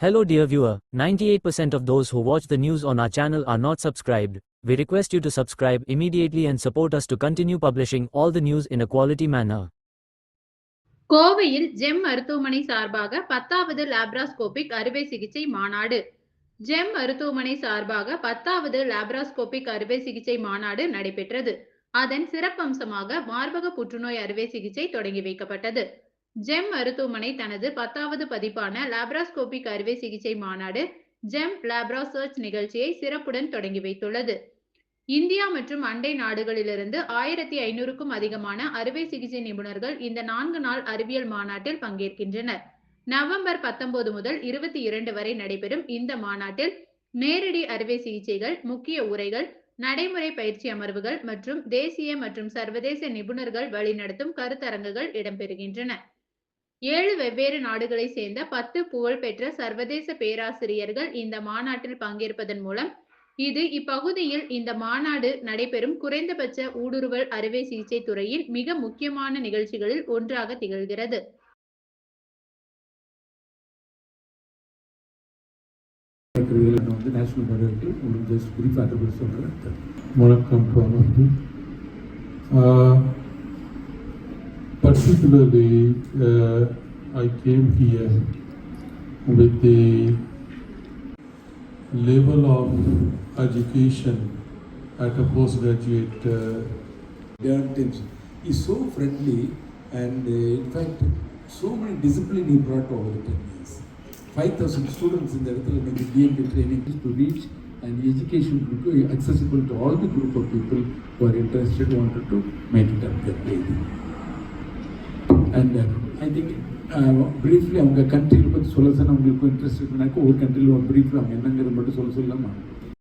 Hello dear viewer, 98% of those who watch the news on our channel are not subscribed. We request you to subscribe immediately and support us to continue publishing all the news in a quality manner. கோவையில் Gem மருத்துவமனை சார்பாக பத்தாவது laparoscopic அறுவை சிகிச்சை மாநாடு GeM மருத்துவமனை சார்பாக பத்தாவது லாப்ராஸ்கோபிக் அறுவை சிகிச்சை மாநாடு நடைபெற்றது. அதன் சிறப்பம்சமாக மார்பக புற்றுநோய் அறுவை சிகிச்சை தொடங்கி வைக்கப்பட்டது. ஜெம் மருத்துவமனை தனது பத்தாவது பதிப்பான லாப்ராஸ்கோபிக் அறுவை சிகிச்சை மாநாடு ஜெம் லாப்ரா சர்ச் நிகழ்ச்சியை சிறப்புடன் தொடங்கி வைத்துள்ளது. இந்தியா மற்றும் அண்டை நாடுகளிலிருந்து ஆயிரத்தி ஐநூறுக்கும் அதிகமான அறுவை சிகிச்சை நிபுணர்கள் இந்த நான்கு நாள் அறிவியல் மாநாட்டில் பங்கேற்கின்றனர். நவம்பர் பத்தொன்பது முதல் இருபத்தி இரண்டு வரை நடைபெறும் இந்த மாநாட்டில் நேரடி அறுவை சிகிச்சைகள் முக்கிய உரைகள் நடைமுறை பயிற்சி அமர்வுகள் மற்றும் தேசிய மற்றும் சர்வதேச நிபுணர்கள் வழிநடத்தும் கருத்தரங்குகள் இடம்பெறுகின்றன. ஏழு வெவ்வேறு நாடுகளை சேர்ந்த பத்து புகழ்பெற்ற சர்வதேச பேராசிரியர்கள் இந்த மாநாட்டில் பங்கேற்பதன் மூலம் இது இப்பகுதியில் இந்த மாநாடு நடைபெறும் குறைந்தபட்ச ஊடுருவல் அறுவை சிகிச்சை துறையின் மிக முக்கியமான நிகழ்ச்சிகளில் ஒன்றாக திகழ்கிறது. வந்து நேஷனல் பயோக்கு உங்களுக்கு ஜஸ்ட் குறிப்பாக அதை பற்றி சொல்கிறேன் வணக்கம் Balaji particularly uh, I came here with the level of education at a postgraduate uh, learn things. He's so friendly and uh, in fact so many discipline he brought over the 10 years. Five thousand students இந்த இடத்துல இன்னைக்கு TMT training to reach and education to accessible to all the group of people who are interested wanted to make it up தர் பேதி and I think briefly அவங்க கண்ட்ரியில் பற்றி சொல்ல சொன்னால் அவங்களுக்கு இன்ட்ரெஸ்ட் இருக்குனாக்கா ஒரு கண்ட்ரியில் ஒரு ப்ரீஃப்லி அவங்க என்னங்கிறது மட்டும் சொல்ல சொல்லாமா